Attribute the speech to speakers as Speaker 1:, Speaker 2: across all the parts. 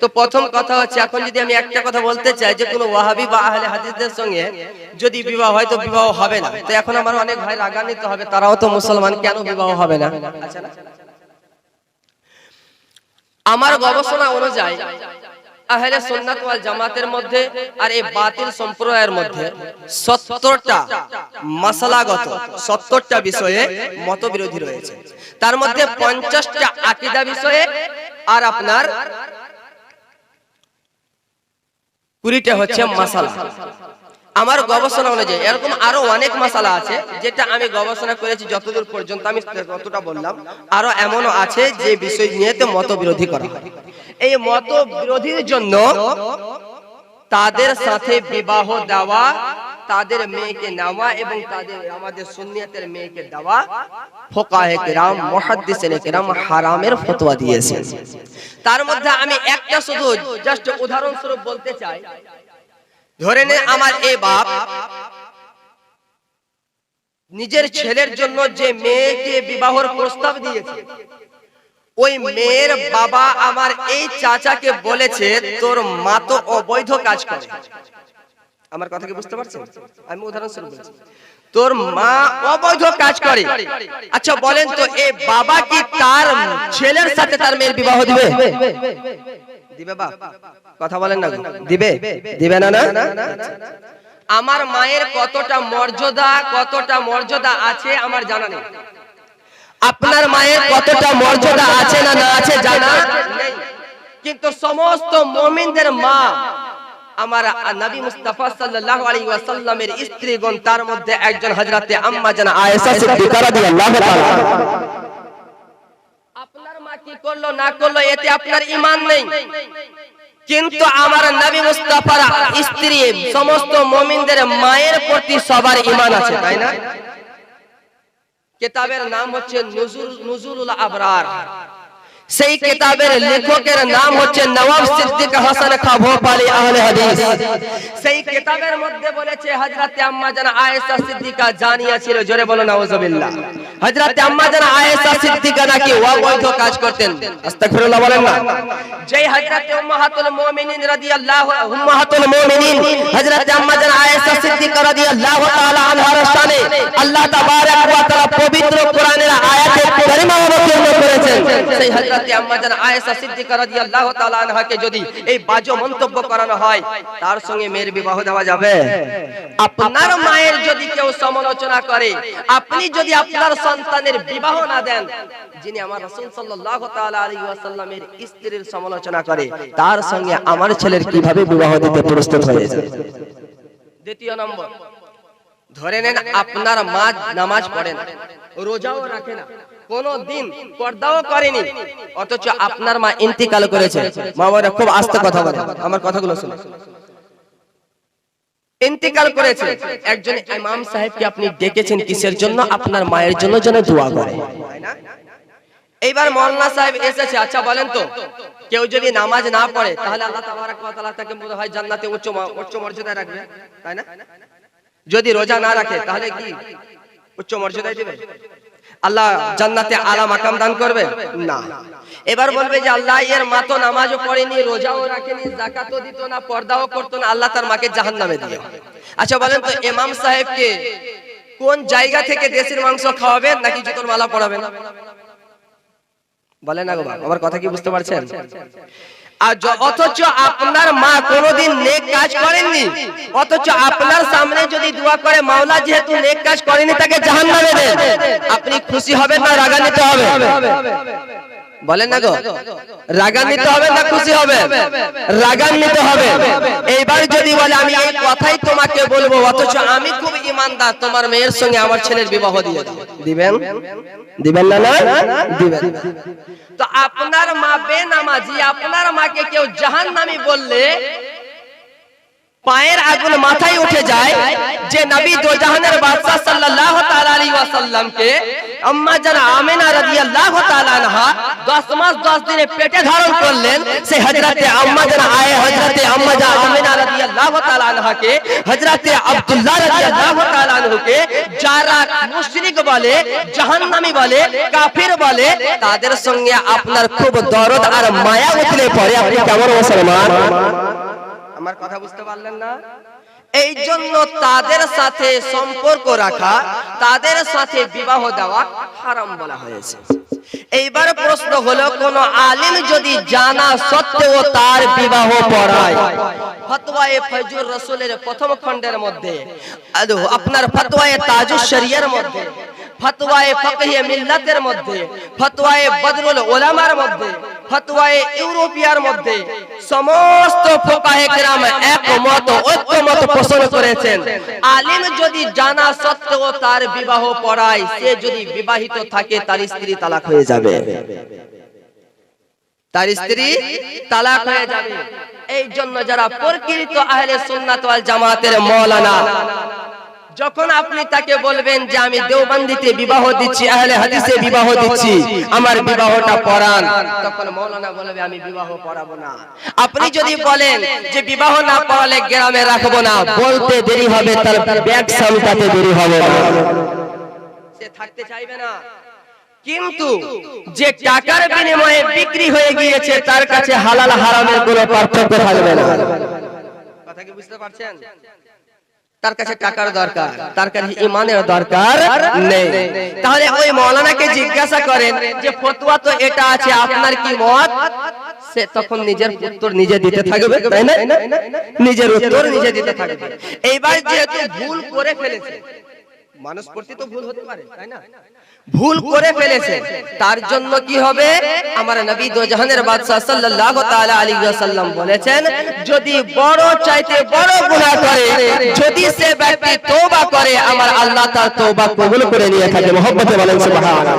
Speaker 1: তো প্রথম কথা হচ্ছে, এখন যদি আমি একটা কথা বলতে চাই যে কোনো ওয়াহাবি বা আহলে হাদিসদের সঙ্গে যদি বিবাহ হয় তো বিবাহ হবে না। তো এখন আমার অনেক ভাই রাগান্বিত হবে, তারাও তো মুসলমান, কেন বিবাহ হবে না? আমার গবেষণা অনুযায়ী আহলে সুন্নাত ওয়াল জামাতের মধ্যে আর এই বাতিল সম্প্রদায়ের মধ্যে সত্তরটা মাসালাগত, সত্তরটা বিষয়ে মতবিরোধী রয়েছে। তার মধ্যে পঞ্চাশটা আকিদা বিষয়ে আর আপনার কুড়িটা হচ্ছে মাসালা আমার গবেষণা অনুযায়ী এরকম আরও অনেক মশালা আছে যেটা আমি গবেষণা করেছি যতদূর পর্যন্ত আমি ততটা বললাম। আরও এমনও আছে যে বিষয় নিয়ে তো মত বিরোধী করা এই মত বিরোধীর জন্য তাদের সাথে বিবাহ দেওয়া তাদের মেয়েকে নেওয়া এবং তাদের আমাদের সুন্নিয়তের মেয়েকে দেওয়া ফোকাহে কেরাম মুহাদ্দিসিনে কেরাম হারামের ফতোয়া দিয়েছেন। তার মধ্যে আমি একটা শুধু জাস্ট উদাহরণস্বরূপ বলতে চাই। ধরে নে আমার এই বাপ নিজের ছেলের জন্য যে মেয়েকে বিবাহর প্রস্তাব দিয়েছে ওই মেয়ের বাবা আমার এই চাচাকে বলেছে তোর মা তো অবৈধ কাজ করে। আমার কথা কি বুঝতে পারছেন? আমি উদাহরণস্বরূপ বলছি। তোর মা অবৈধ কাজ করে। আচ্ছা বলেন তো এই বাবা কি তার ছেলের সাথে তার মেয়ের বিবাহ দিবে? দিবে বাপ। কথা বলেন না দিবে। দিবে না না। আমার মায়ের কতটা মর্যাদা কতটা মর্যাদা আছে আমার জানা নেই। আপনার মায়ের কতটা মর্যাদা আছে না না আছে জানা নেই। কিন্তু সমস্ত মুমিনদের মা আমার নবী মুস্তাফা সাল্লাল্লাহু আলাইহি ওয়াসাল্লামের স্ত্রীগণ, তার মধ্যে একজন হযরতে আম্মা জানা আয়েশা সিদ্দিকা রাদিয়াল্লাহু তাআলা আপনার মা কি করল, না করল, এতে আপনার ঈমান নেই। কিন্তু আমার নবী মুস্তাফার স্ত্রী, সমস্ত মুমিনদের মায়ের প্রতি সবার ঈমান আছে, তাই না? কিতাবের নাম হচ্ছে নুজুল নুজুলুল আবরার। সেই কিতাবের লেখকের নাম হচ্ছে নওয়াব সিদ্দিক হাসান খা ভোপালী আহলে হাদিস। সেই কিতাবের মধ্যে বলেছে, হযরতে আম্মা জানা আয়েশা সিদ্দিকা জানিয়েছিল জোরে বলো নাউজুবিল্লাহ। হযরতে আম্মা জানা আয়েশা সিদ্দিকা নাকি অবৈধ কাজ করতেন। আস্তাগফিরুল্লাহ বলেন না। যেই হযরতে উম্মাহাতুল মুমিনিন রাদিয়াল্লাহু উম্মাহাতুল মুমিনিন, হযরতে আম্মা জানা আয়েশা সিদ্দিকা রাদিয়াল্লাহু তাআলা আনহার শানে আল্লাহ তাবারাক ওয়া তাআলা পবিত্র কোরআনের আয়াতে কারিমা সেই হযরতে আম্মা জানা আয়েশা সিদ্দিকা রাদিয়াল্লাহু তাআলা আনহাকে যদি এই বাজে মন্তব্য করানো হয় তার সঙ্গে মেয়ের বিবাহ দেওয়া যাবে। আপনার মায়ের যদি কেউ সমালোচনা করে আপনি যদি আপনার সন্তানের বিবাহ না দেন যিনি আমার রাসূল সাল্লাল্লাহু তাআলা আলাইহি ওয়াসাল্লামের স্ত্রীর সমালোচনা করে তার সঙ্গে আমার ছেলের কীভাবে বিবাহ দিতে প্রস্তুত হয়েছে? দ্বিতীয় নম্বর ধরে নেন আপনার মা নামাজ পড়ে না রোজাও রাখে না। পর্দাও করেনি। অথচ আপনার মা ইন্তিকাল করেছে। মা বাবা খুব আস্তে কথা বলে। আমার কথাগুলো শুনুন ইন্তিকাল করেছে। একজন ইমাম সাহেবকে আপনি ডেকেছেন কিসের জন্য? আপনার মায়ের জন্য যেন দোয়া করে। এইবার মৌলানা সাহেব এসেছে। আচ্ছা বলেন তো, কেউ যদি নামাজ না পড়ে, তাহলে আল্লাহ তাকে মনে হয় জান্নাতে উচ্চ উচ্চ মর্যাদায় রাখবে। তাই না? যদি রোজা না রাখে, তাহলে কি উচ্চ মর্যাদায় দিবে? আল্লাহ জান্নাতে আলা মাকাম দান করবে? না। এবার বলবে যে আল্লাহ এর মা তো নামাজও পড়েনি রোজাও রাখেনি যাকাতও দিত না পর্দাও করতো না আল্লাহ তার মাকে জাহান্নামে দিয়ে আচ্ছা বলেন তো ইমাম সাহেবকে কোন জায়গা থেকে দেশের মাংস খাওয়াবেন নাকি জুতোর মালা পড়াবেন বলেন না গো বাবা, আমার কথা কি বুঝতে পারছেন? আর অথচ আপনার মা কোনদিন নেক কাজ করেননি। অথচ আপনার সামনে যদি দোয়া করে মাওলা যেহেতু নেক কাজ করেনি তাকে জাহান্নামে দেন আপনি খুশি হবেন না রাগান্বিত হবে। বলেন না গো। রাগান্বিত হবে না খুশি হবে? রাগান্বিত হবে। এইবার যদি বলে আমি এই কথাই তোমাকে বলব অথচ আমি খুব ইমানদার তোমার মেয়ের সঙ্গে আমার ছেলের বিবাহ দিয়ে দিবেন? দিবেন? না না? দিবেন। তো আপনার মা বেনামাজি আপনার মাকে কেউ জাহান্নামী বললে পায়ের আগুন মাথায় উঠে যায় যে নবী দোজাহানের বাদশা সাল্লাল্লাহু তাআলা আলাইহি ওয়াসাল্লামকে আম্মা জানা আমিনা রাদিয়াল্লাহু তাআলা আনহা 10 মাস 10 দিনে পেটে ধারণ করলেন সেই হযরতে আম্মা জানা আয়ে হযরতে আম্মা জানা আমিনা রাদিয়াল্লাহু তাআলা আনহাকে হযরতে আব্দুল্লাহ রাদিয়াল্লাহু তাআলা আনহুকে যারা মুশরিক বলে জাহান্নামী বলে কাফির বলে তাদের সঙ্গে আপনার খুব দরদ আর মায়া উঠলে পরে আপনি কেমন মুসলমান আমার কথা বুঝতে পারলেন না? এই জন্য তাদের সাথে সম্পর্ক রাখা, তাদের সাথে বিবাহ দেওয়া হারাম বলা হয়েছে। এইবার প্রশ্ন হলো, কোন আলিম যদি জানা সত্ত্বেও তার বিবাহ পড়ায়? রসুলের প্রথম খণ্ডের মধ্যে আপনার ফতোয়ায়ে তাজুস শরিয়ার মধ্যে ফতোয়ায়ে ফকহে মিল্লাতের মধ্যে বদরুল ওলামার মধ্যে ফতোয়ায়ে ইউরোপিয়ার মধ্যে। সমস্ত ঐক্যমত পোষণ করেছেন। আলিম যদি জানা সত্ত্বেও তার বিবাহ পড়ায়, সে যদি বিবাহিত থাকে, তার স্ত্রী তালাক হয়ে যাবে। তার স্ত্রী তালাক হয়ে যাবে। এই জন্য যারা প্রকৃত আহলে সুন্নাত ওয়াল জামাতের মৌলানা যখন আপনি তাকে বলবেন যে আমি দেওবন্দিতে বিবাহ দিচ্ছি আহলে হাদিসে বিবাহ দিচ্ছি আমার বিবাহটা পড়ান। তখন মৌলানা বলবে আমি বিবাহ পড়াবো না। আপনি যদি বলেন যে বিবাহ না পড়ালে গ্রামে রাখব না বলতে দেরি হবে তার ব্যাগ সামলাতে দেরি হবে না। সে থাকতে চাইবে না। কিন্তু যে টাকার বিনিময়ে বিক্রি হয়ে গিয়েছে তার কাছে হালাল হারামের কোনো পার্থক্য থাকবে না। কথা কি বুঝতে পারছেন? তার কাছে টাকার দরকার তার কাছে ইমানের দরকার নেই। তাহলে ওই মৌলানাকে জিজ্ঞাসা করেন যে ফতোয়া তো এটা আছে আপনার কি মত? সে তখন নিজের উত্তর নিজে দিতে থাকবে তাই না? নিজের উত্তর নিজে দিতে থাকবে। এইবার যেহেতু ভুল করে ফেলেছে মানুষ করতে তো ভুল হতে পারে, তাই না? ভুল করে ফেলেছে, তার জন্য কি হবে? আমার নবী দো জাহানের বাদশাহ সাল্লাল্লাহু তাআলা আলাইহি ওয়াসাল্লাম বলেছেন, যদি বড় চাইতে বড় গুনাহ করে, যদি সে ব্যক্তি তওবা করে, আমার আল্লাহ তার তওবা কবুল করে নিয়ে থাকে। মহব্বতে বলেন, সুবহানাল্লাহ।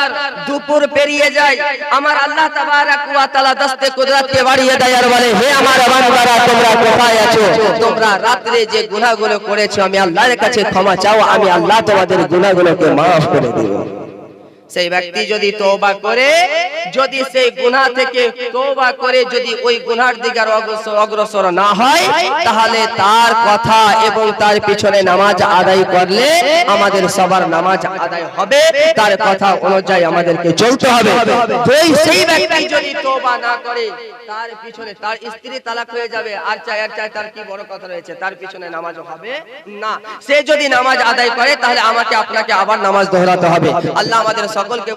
Speaker 1: দুপুর পেরিয়ে যায়। আমার আল্লাহ তাবারাক ওয়া তাআলা দস্তে কুদরতকে বাড়িয়ে দেয় আর বলে, হে আমার বান্দারা, তোমরা কোথায় আছো? তোমরা রাত্রে যে গুনাহগুলো করেছ, আমি আল্লাহর কাছে ক্ষমা চাও, আমি আল্লাহ তোমাদের গুনাহগুলোকে maaf করে দেব। সেই ব্যক্তি যদি তওবা করে যদি সেই গুনাহ থেকে তওবা করে যদি ওই গুনার দিকে অগ্রসর অগ্রসর না হয় তাহলে তার কথা এবং তার পিছনে নামাজ আদায় করলে আমাদের সবার নামাজ আদায় হবে তার কথা অনুযায়ী আমাদেরকে চলতে হবে। ওই সেই ব্যক্তি যদি তওবা না করে তার পিছনে তার স্ত্রী তালাক হয়ে যাবে আর চাই আর চাই তার কি বড় কথা রয়েছে তার পিছনে নামাজ হবে? না। সে যদি নামাজ আদায় করে তাহলে আমাকে আপনাকে আবার নামাজ দোহরাতে হবে। আল্লাহ আমাদের সকলকে